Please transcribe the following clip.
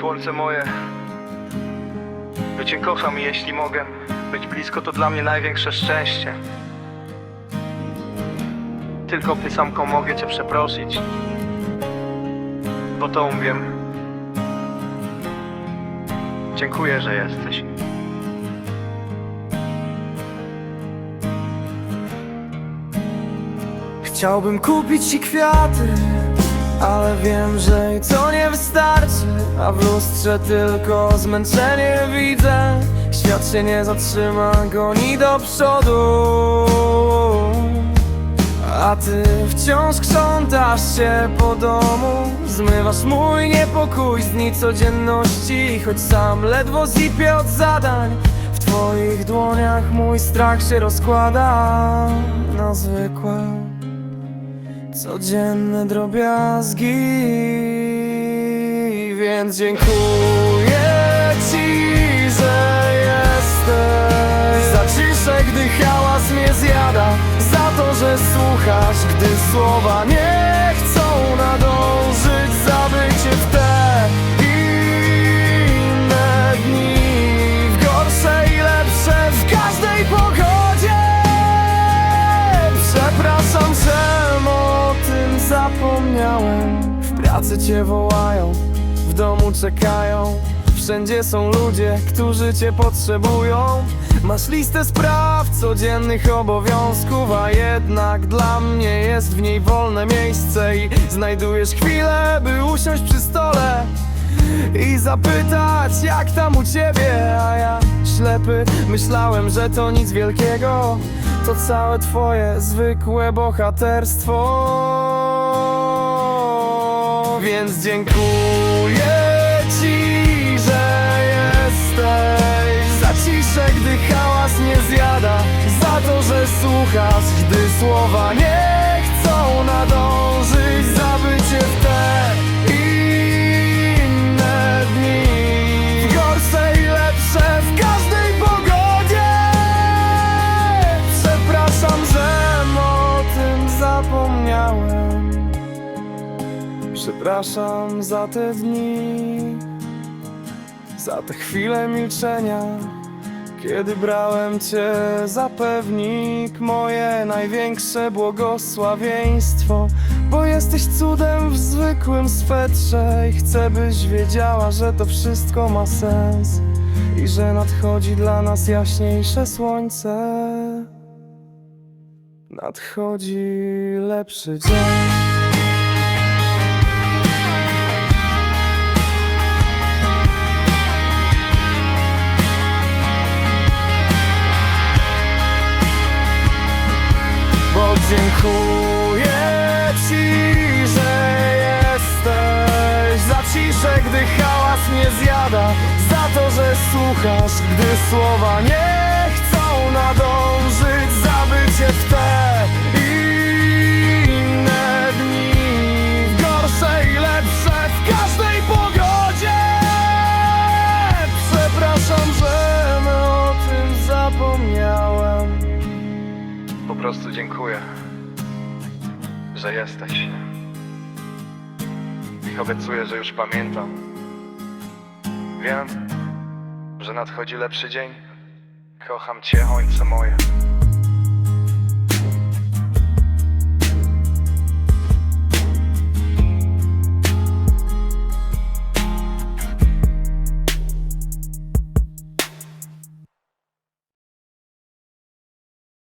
słońce moje. By Cię kocham i jeśli mogę Być blisko to dla mnie największe szczęście. Tylko Ty samką mogę Cię przeprosić Bo to umiem. Dziękuję, że jesteś. Chciałbym kupić ci kwiaty Ale wiem, że i to nie wystarczy A w lustrze tylko zmęczenie widzę. Świat się nie zatrzyma, goni do przodu. A ty wciąż krzątasz się po domu. Zmywasz mój niepokój z dni codzienności. Choć sam ledwo zipię od zadań. W twoich dłoniach mój strach się rozkłada Na zwykłe Codzienne drobiazgi Więc dziękuję ci, że jesteś. Za ciszę, gdy hałas mnie zjada Za to, że słuchasz, gdy słowa nie chcą nadążyć Za bycie w te inne dni. W gorsze i lepsze, w każdej pogodzie. Przepraszam, że o tym zapomniałem. W pracy cię wołają, domu czekają. Wszędzie są ludzie, którzy cię potrzebują. Masz listę spraw, codziennych obowiązków A jednak dla mnie jest w niej wolne miejsce I znajdujesz chwilę, by usiąść przy stole i zapytać jak tam u ciebie. A ja ślepy myślałem, że to nic wielkiego. To całe twoje zwykłe bohaterstwo Więc dziękuję ci, że jesteś. Za ciszę, gdy hałas nie zjada. Za to, że słuchasz, gdy słowa nie Przepraszam za te dni Za te chwile milczenia kiedy brałem Cię za pewnik, moje największe błogosławieństwo Bo jesteś cudem w zwykłym swetrze I chcę byś wiedziała, że to wszystko ma sens I że nadchodzi dla nas jaśniejsze słońce. Nadchodzi lepszy dzień gdy hałas mnie zjada Za to, że słuchasz, gdy słowa nie chcą nadążyć Za bycie w te inne dni. Gorsze i lepsze, w każdej pogodzie. Przepraszam, że o tym zapomniałem. Po prostu dziękuję Że jesteś Obiecuję, że już pamiętam. Wiem, że nadchodzi lepszy dzień. Kocham Cię, ojcze moje